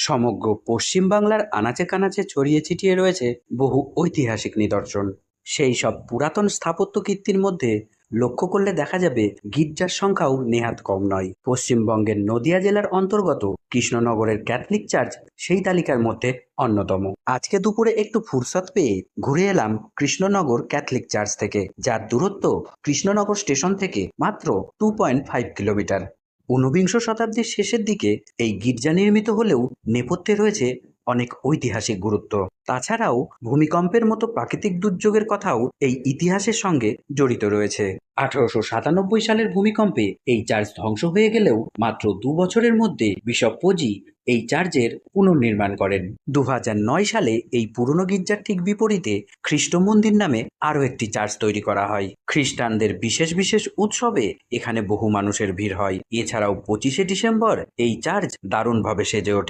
সমগ্র পশ্চিমবাংলার আনাচে কানাচে ছড়িয়ে ছিটিয়ে রয়েছে বহু ঐতিহাসিক নিদর্শন। সেই সব পুরাতন স্থাপত্য কীর্তির মধ্যে লক্ষ্য করলে দেখা যাবে গির্জার সংখ্যাও নেহাত কম নয়। পশ্চিমবঙ্গের নদিয়া জেলার অন্তর্গত কৃষ্ণনগরের ক্যাথলিক চার্চ সেই তালিকার মধ্যে অন্যতম। আজকে দুপুরে একটু ফুরসত পেয়ে ঘুরে এলাম কৃষ্ণনগর ক্যাথলিক চার্চ থেকে, যার দূরত্ব কৃষ্ণনগর স্টেশন থেকে মাত্র টু পয়েন্ট ফাইভ কিলোমিটার। ঊনবিংশ শতাব্দীর শেষের দিকে এই গির্জা নির্মিত হলেও নেপথ্যে রয়েছে অনেক ঐতিহাসিক গুরুত্ব। তাছাড়াও ভূমিকম্পের মতো প্রাকৃতিক দুর্যোগের কথাও এই ইতিহাসের সঙ্গে জড়িত রয়েছে। আঠারোশো সাতানব্বই সালের ভূমিকম্পে এই চার্চ ধ্বংস হয়ে গেলেও মাত্র দু বছরের মধ্যে বিশপ পজি এই চার্চের পুনর্নির্মাণ করেন। দু সালে এই পুরনো গির্জার ঠিক বিপরীতে খ্রিস্ট মন্দির নামে আরও একটি চার্চ তৈরি করা হয়। খ্রিস্টানদের বিশেষ বিশেষ উৎসবে এখানে বহু মানুষের ভিড় হয়। এছাড়াও পঁচিশে ডিসেম্বর এই চার্চ দারুণভাবে সেজে ওঠে।